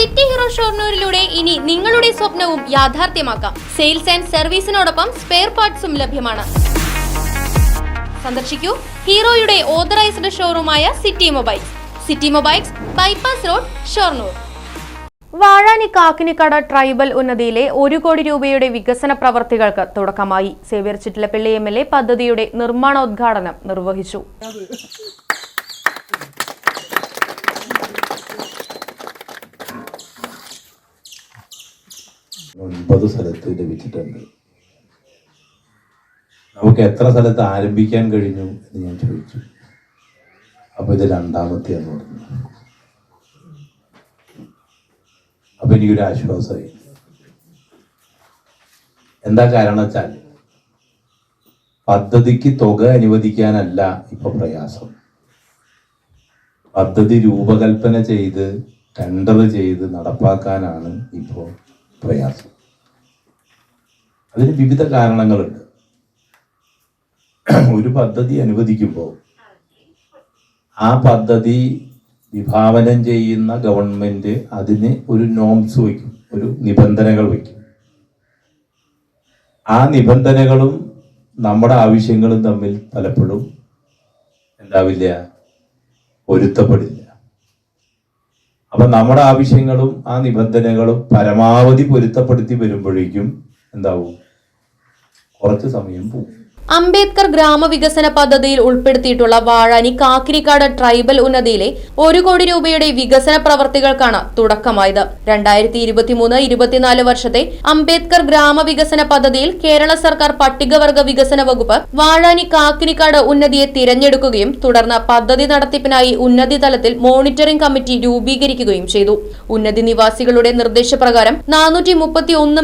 City hero ഷോർണൂരിലൂടെ ഇനി നിങ്ങളുടെ സ്വപ്നവും യാഥാർത്ഥ്യമാക്കാം. സെയിൽസ് ആൻഡ് സർവീസിനോടൊപ്പം സ്പെയർ പാർട്സും ലഭ്യമാണ്. സന്ദർശിക്കൂ ഹീറോയുടെ authorised ഷോറൂമായ city mobiles. City mobiles bypass road Shoranur. Vazhani Kakkinikkada tribal ഉന്നതിയിലെ ഒരു കോടി രൂപയുടെ വികസന പ്രവർത്തികൾക്ക് തുടക്കമായി. Xavier Chittilappilly M L A പദ്ധതിയുടെ നിർമ്മാണോദ്ഘാടനം നിർവഹിച്ചു. ഒൻപത് സ്ഥലത്ത് ലഭിച്ചിട്ടുണ്ട്. നമുക്ക് എത്ര സ്ഥലത്ത് ആരംഭിക്കാൻ കഴിഞ്ഞു എന്ന് ഞാൻ ചോദിച്ചു. അപ്പൊ ഇത് രണ്ടാമത്തെ എന്ന് പറഞ്ഞു അപ്പൊ എനിക്കൊരു ആശ്വാസമായി. എന്താ കാരണം വെച്ചാൽ പദ്ധതിക്ക് തുക അനുവദിക്കാനല്ല ഇപ്പൊ പ്രയാസം. പദ്ധതി രൂപകൽപ്പന ചെയ്ത് ടെൻഡർ ചെയ്ത് നടപ്പാക്കാനാണ് ഇപ്പോൾ പ്രയാസം. അതിന് വിവിധ കാരണങ്ങളുണ്ട്. ഒരു പദ്ധതി അനുവദിക്കുമ്പോൾ ആ പദ്ധതി വിഭാവനം ചെയ്യുന്ന ഗവൺമെന്റ് അതിന് ഒരു നോംസ് വയ്ക്കും ഒരു നിബന്ധനകൾ വയ്ക്കും. ആ നിബന്ധനകളും നമ്മുടെ ആവശ്യങ്ങളും തമ്മിൽ പലപ്പോഴും എന്താവില്ല? പൊരുത്തപ്പെടില്ല. അപ്പൊ നമ്മുടെ ആവശ്യങ്ങളും ആ നിബന്ധനകളും പരമാവധി പൊരുത്തപ്പെടുത്തി വരുമ്പോഴേക്കും എന്താവും? കുറച്ച് സമയം പോകും അംബേദ്കർ ഗ്രാമവികസന പദ്ധതിയിൽ ഉൾപ്പെടുത്തിയിട്ടുള്ള വാഴാനി കാക്കിരിക്കാട് ട്രൈബൽ ഉന്നതിയിലെ ഒരു കോടി രൂപയുടെ വികസന പ്രവർത്തികൾക്കാണ് തുടക്കമായത്. രണ്ടായിരത്തി ഇരുപത്തിമൂന്ന് ഇരുപത്തിനാല് വർഷത്തെ അംബേദ്കർ ഗ്രാമവികസന പദ്ധതിയിൽ കേരള സർക്കാർ പട്ടികവർഗ വികസന വകുപ്പ് വാഴാനി കാക്കിനിക്കാട് ഉന്നതിയെ തിരഞ്ഞെടുക്കുകയും തുടർന്ന് പദ്ധതി നടത്തിപ്പിനായി ഉന്നതി തലത്തിൽ മോണിറ്ററിംഗ് കമ്മിറ്റി രൂപീകരിക്കുകയും ചെയ്തു. ഉന്നതി നിവാസികളുടെ നിർദ്ദേശപ്രകാരം നാനൂറ്റി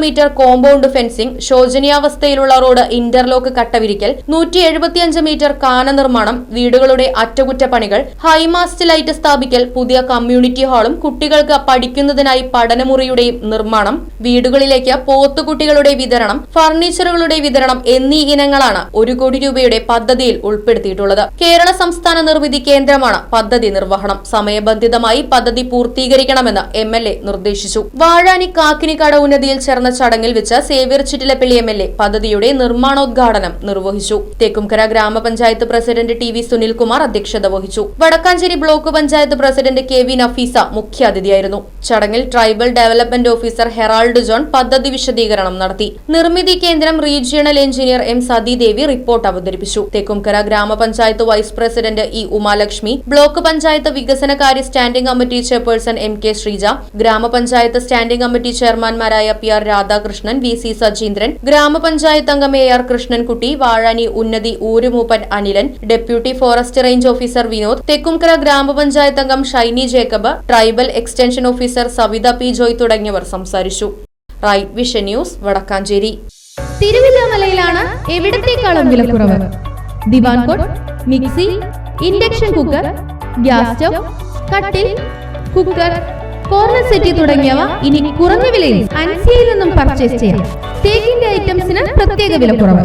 മീറ്റർ കോമ്പൗണ്ട് ഫെൻസിംഗ് ശോചനീയാവസ്ഥയിലുള്ള റോഡ് ഇന്റർലോക്ക് കട്ടവിരിക്കൽ നൂറ്റി എഴുപത്തിയഞ്ച് മീറ്റർ കാന നിർമ്മാണം വീടുകളുടെ അറ്റകുറ്റപ്പണികൾ ഹൈമാസ്റ്റ് ലൈറ്റ് സ്ഥാപിക്കൽ പുതിയ കമ്മ്യൂണിറ്റി ഹാളും കുട്ടികൾക്ക് പഠിക്കുന്നതിനായി പഠനമുറിയുടെയും നിർമ്മാണം വീടുകളിലേക്ക് പോത്തുകുട്ടികളുടെ വിതരണം ഫർണിച്ചറുകളുടെ വിതരണം എന്നീ ഇനങ്ങളാണ് ഒരു കോടി രൂപയുടെ പദ്ധതിയിൽ ഉൾപ്പെടുത്തിയിട്ടുള്ളത്. കേരള സംസ്ഥാന നിർമ്മിതി കേന്ദ്രമാണ് പദ്ധതി നിർവഹണം. സമയബന്ധിതമായി പദ്ധതി പൂർത്തീകരിക്കണമെന്ന് എം എൽ എ നിർദ്ദേശിച്ചു. വാഴാനി കാക്കിനിക്കട ഉന്നതിയിൽ ചേർന്ന ചടങ്ങിൽ വെച്ച് Xavier Chittilappilly M L A പദ്ധതിയുടെ നിർമ്മാണോദ്ഘാടനം നിർവഹിച്ചു. തേക്കുംകര ഗ്രാമപഞ്ചായത്ത് പ്രസിഡന്റ് ടി വി സുനിൽകുമാർ അധ്യക്ഷത വഹിച്ചു. Vadakkanchery block panchayat president K V Nafeesa മുഖ്യാതിഥിയായിരുന്നു. ചടങ്ങിൽ tribal development officer Herald John പദ്ധതി വിശദീകരണം നടത്തി. Nirmithi Kendram regional engineer M Sathidevi report അവതരിപ്പിച്ചു. തേക്കുംകര ഗ്രാമപഞ്ചായത്ത് vice president E Umalakshmi block panchayat വികസനകാര്യ standing committee chairperson M K Sreeja ഗ്രാമപഞ്ചായത്ത് standing committee ചെയർമാൻമാരായ P R Radhakrishnan V C Sajeendran ഗ്രാമപഞ്ചായത്ത് അംഗം A R Krishnankutty Vazhani ഉന്നതി ഊരുമൂപ്പൻ Anilan deputy forest range officer Vinod Thekkumkara ഗ്രാമപഞ്ചായത്ത് അംഗം Shiny Jacob tribal extension officer Savitha P Joy തുടങ്ങിയവർ സംസാരിച്ചു. Right vision news Vadakkanchery. തിരുവല്ലാമലയിലാണ് എവിടത്തേക്കാളും വിലക്കുറവ്. Divan mixie induction cooker gas stove കട്ടിൽ കുക്കർ കോർണർ സെറ്റി തുടങ്ങിയവ ഇനി കുറഞ്ഞ വിലയിൽ അൻസിയയിൽ നിന്നും പർച്ചേസ് ചെയ്യാം. തേക്കിന്റെ ഐറ്റംസിന് പ്രത്യേക വിലക്കുറവ്.